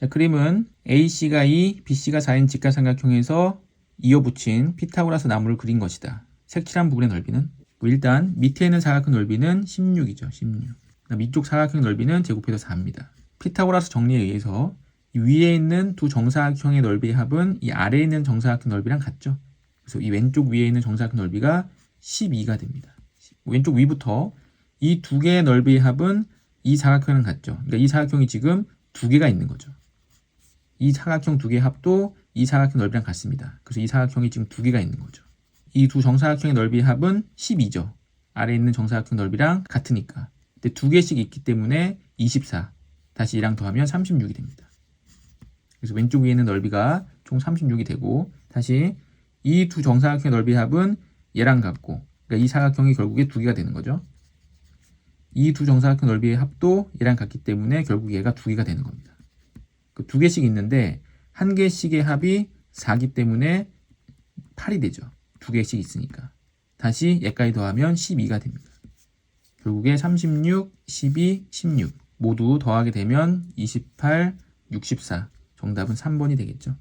자, 그림은 AC가 2, BC가 4인 직각삼각형에서 이어붙인 피타고라스 나무를 그린 것이다. 색칠한 부분의 넓이는? 뭐 일단 밑에 있는 사각형 넓이는 16이죠. 16. 그다음 이쪽 사각형 넓이는 제곱해서 4입니다. 피타고라스 정리에 의해서 이 위에 있는 두 정사각형의 넓이의 합은 이 아래에 있는 정사각형 넓이랑 같죠. 그래서 이 왼쪽 위에 있는 정사각형 넓이가 12가 됩니다. 왼쪽 위부터 이 두 개의 넓이의 합은 이 사각형이랑 같죠. 그러니까 이 사각형이 지금 두 개가 있는 거죠. 이 사각형 두 개의 합도 이 사각형 넓이랑 같습니다. 그래서 이 사각형이 지금 두 개가 있는 거죠. 이 두 정사각형의 넓이의 합은 12죠. 아래에 있는 정사각형 넓이랑 같으니까. 근데 두 개씩 있기 때문에 24. 다시 이랑 더하면 36이 됩니다. 그래서 왼쪽 위에 있는 넓이가 총 36이 되고 다시 이 두 정사각형의 넓이의 합은 얘랑 같고 그러니까 이 사각형이 결국에 두 개가 되는 거죠. 이 두 정사각형 넓이의 합도 얘랑 같기 때문에 결국 얘가 두 개가 되는 겁니다. 그 두 개씩 있는데 한 개씩의 합이 4기 때문에 8이 되죠. 두 개씩 있으니까. 다시 얘까지 더하면 12가 됩니다. 결국에 36, 12, 16 모두 더하게 되면 28, 64 정답은 3번이 되겠죠.